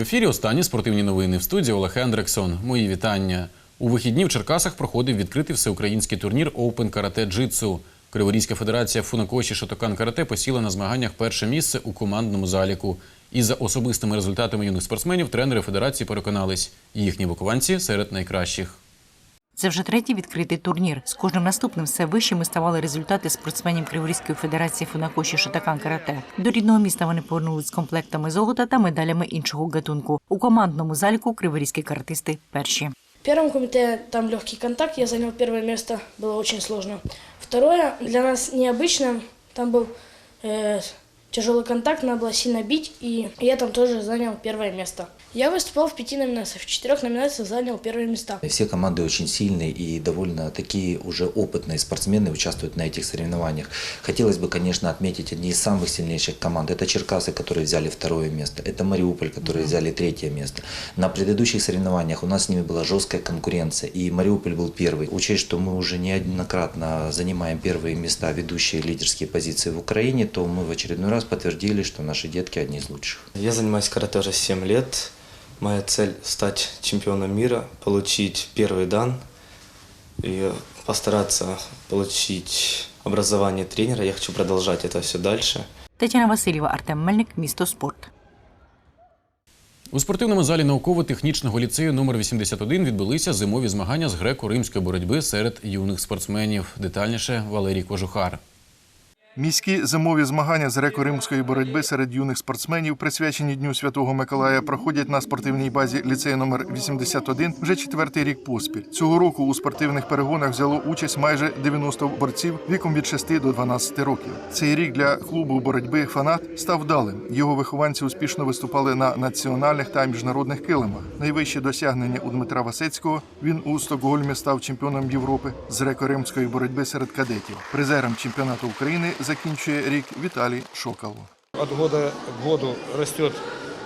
ефірі останні спортивні новини в студії Олег Ендрексон. Мої вітання. У вихідні в Черкасах проходив відкритий всеукраїнський турнір Open Карате Джитсу. Криворізька федерація Фунакоші Шотокан Карате посіла на змаганнях перше місце у командному заліку. І за особистими результатами юних спортсменів тренери федерації переконались, їхні вихованці серед найкращих. Це вже третій відкритий турнір. З кожним наступним все вищими ставали результати спортсменів Криворізької федерації Фунакоші Шатакан Карате. До рідного міста вони повернулись з комплектами золота та медалями іншого гатунку. У командному заліку криворізькі каратисти перші. В первом комитете там легкий контакт, я занял первое место, было очень сложно. Второе, для нас необычно, там был э, Тяжелый контакт, надо было сильно бить, и я там тоже занял первое место. Я выступал в пяти номинациях, в четырех номинациях занял первые места. Все команды очень сильные и довольно такие уже опытные спортсмены участвуют на этих соревнованиях. Хотелось бы, конечно, отметить одни из самых сильнейших команд. Это Черкасы, которые взяли второе место. Это Мариуполь, которые взяли третье место. На предыдущих соревнованиях у нас с ними была жесткая конкуренция. И Мариуполь был первый. Учесть, что мы уже неоднократно занимаем первые места, ведущие лидерские позиции в Украине, то мы в очередной раз подтвердили, что наши детки одни из лучших. Я занимаюсь карате уже 7 лет. Моя цель – стать чемпионом мира, получить первый дан и постараться получить образование тренера. Я хочу продолжать это все дальше. Тетяна Васильєва, Артем Мельник, місто спорт. У спортивному залі науково-технічного ліцею номер 81 відбулися зимові змагання з греко-римської боротьби серед юних спортсменів. Детальніше Валерій Кожухар. Міські зимові змагання з греко-римської боротьби серед юних спортсменів, присвячені Дню Святого Миколая, проходять на спортивній базі ліцею номер 81 вже четвертий рік поспіль. Цього року у спортивних перегонах взяло участь майже 90 борців віком від 6 до 12 років. Цей рік для клубу боротьби фанат став вдалим. Його вихованці успішно виступали на національних та міжнародних килимах. Найвищі досягнення у Дмитра Васецького він у Стокгольмі став чемпіоном Європи з греко-римської боротьби серед кадетів. Призером чемпіонату України закінчує рік Віталій Шоколов. От года к году растет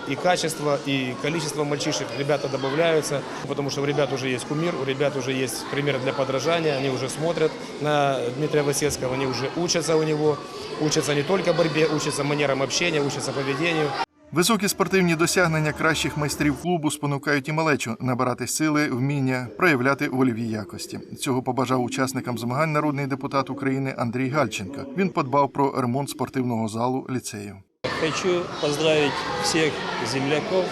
и качество, и количество мальчишек. Ребята добавляются, потому что у ребят уже есть кумир, у ребят уже есть пример для подражания, они уже смотрят на Дмитрия Васецкого, они уже учатся у него, учатся не только борьбе, учатся манерам общения, учатся поведению. Високі спортивні досягнення кращих майстрів клубу спонукають і малечу набирати сили, вміння, проявляти вольові якості. Цього побажав учасникам змагань народний депутат України Андрій Гальченко. Він подбав про ремонт спортивного залу ліцею. Хочу поздравить всех земляков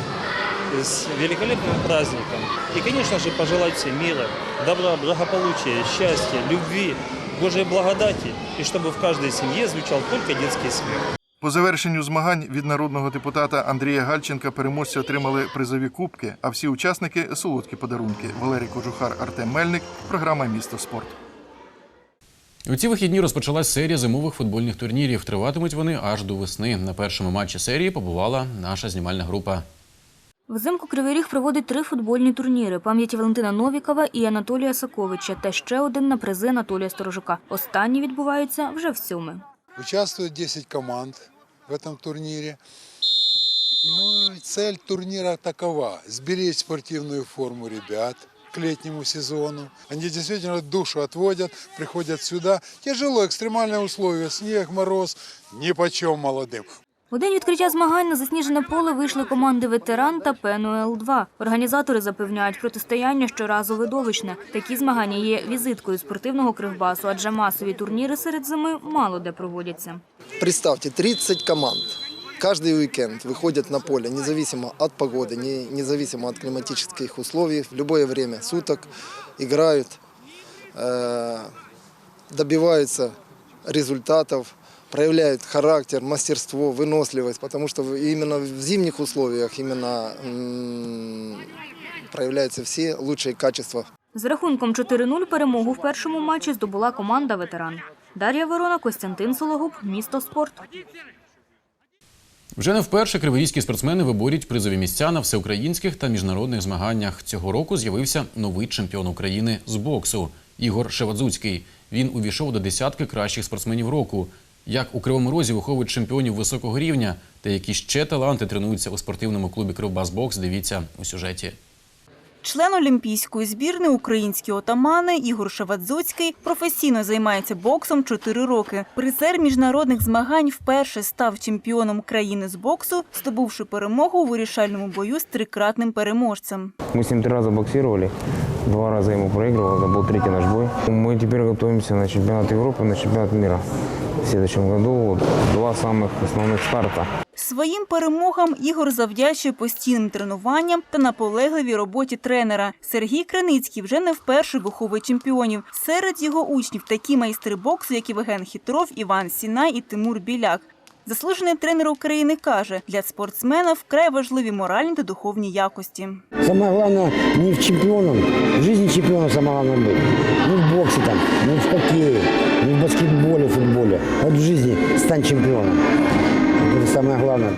с великолепным праздником. И, конечно же, пожелать всем мира, добра, благополучия, счастья, любви, Божьей благодати. И чтобы в каждой семье звучал только детский смех. По завершенню змагань від народного депутата Андрія Гальченка переможці отримали призові кубки, а всі учасники солодкі подарунки. Валерій Кожухар, Артем Мельник. Програма Місто спорт. У ці вихідні розпочалась серія зимових футбольних турнірів. Триватимуть вони аж до весни. На першому матчі серії побувала наша знімальна група. Взимку Кривий Ріг проводить три футбольні турніри пам'яті Валентина Новікова і Анатолія Саковича та ще один на призи Анатолія Сторожука. Останні відбуваються вже в сьоме. Участвует 10 команд в этом турнире. Ну, и цель турнира такова – сберечь спортивную форму ребят к летнему сезону. Они действительно душу отводят, приходят сюда. Тяжело, экстремальные условия, снег, мороз, ни почем молодым. У день відкриття змагань на засніжене поле вийшли команди ветеран та ПНУЛ-2. Організатори запевняють, протистояння щоразу видовищне. Такі змагання є візиткою спортивного кривбасу, адже масові турніри серед зими мало де проводяться. Представьте, 30 команд. Каждый уикенд выходят на поле, независимо от погоды, не- независимо от климатических условий, в любое время суток играют, э, добиваются результатов, проявляют характер, мастерство, выносливость, потому что именно в зимних условиях именно проявляются все лучшие качества З рахунком 4-0 перемогу в першому матчі здобула команда ветеран. Дар'я Ворона, Костянтин Сологуб, місто спорт. Вже не вперше криворізькі спортсмени виборють призові місця на всеукраїнських та міжнародних змаганнях. Цього року з'явився новий чемпіон України з боксу Ігор Шевадзуцький. Він увійшов до десятки кращих спортсменів року. Як у Кривому Розі виховують чемпіонів високого рівня та які ще таланти тренуються у спортивному клубі Кривбасбокс, дивіться у сюжеті. Член олімпійської збірної українські отамани Ігор Шавадзуцький професійно займається боксом 4 роки. Призер міжнародних змагань вперше став чемпіоном країни з боксу, здобувши перемогу у вирішальному бою з трикратним переможцем. Мы с ним три раза боксировали, два раза ему проигрывал, это был третий наш бой. Мы теперь готовимся на чемпионат Европы, на чемпионат мира. В следующем году вот два самых основных старта. Своїм перемогам Ігор завдячує постійним тренуванням та наполегливій роботі тренера. Сергій Криницький вже не вперше виховує чемпіонів. Серед його учнів такі майстри боксу, як Євген Хітров, Іван Сінай і Тимур Біляк. Заслужений тренер України каже, для спортсмена вкрай важливі моральні та духовні якості. Самое главное не в чемпионом, в жизни чемпионом самое главное быть. Не в боксе там, не в хоккее, не в баскетболе, футболе. Вот в жизни стань чемпионом. Это самое главное.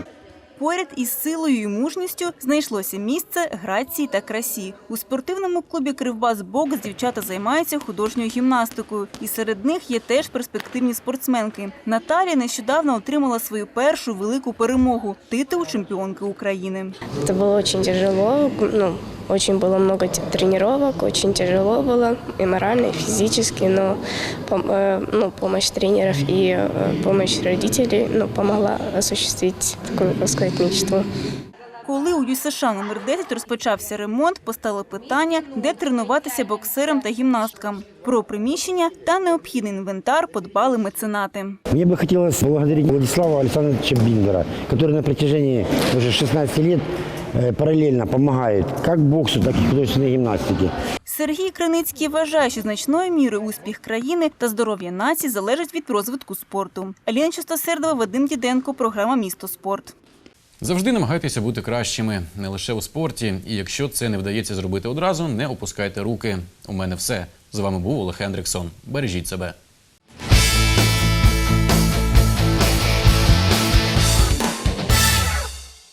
Поряд із силою і мужністю знайшлося місце грації та красі. У спортивному клубі Кривбас Бокс дівчата займаються художньою гімнастикою, і серед них є теж перспективні спортсменки. Наталія нещодавно отримала свою першу велику перемогу титул чемпіонки України. Это было очень тяжело, ну, очень было много т- тренировок, очень тяжело было и морально, и физически, но пом- э, ну, помощь тренеров и э, помощь родителей ну, помогла осуществить такую, так сказать, мечту. Коли у ЮСШ номер 10 розпочався ремонт, постало питання, де тренуватися боксерам та гімнасткам. Про приміщення та необхідний інвентар подбали меценати. Мне бы хотелось благодарить Владислава Александровича Биндера, который на протяжении уже 16 лет э, параллельно помогает как боксу, так и художественной гимнастике. Сергій Криницький вважає, що значною мірою успіх країни та здоров'я нації залежить від розвитку спорту. Аліна Чистосердова, Вадим Діденко, програма Місто спорт. Завжди намагайтеся бути кращими не лише у спорті. І якщо це не вдається зробити одразу, не опускайте руки. У мене все. З вами був Олег Хендриксон. Бережіть себе.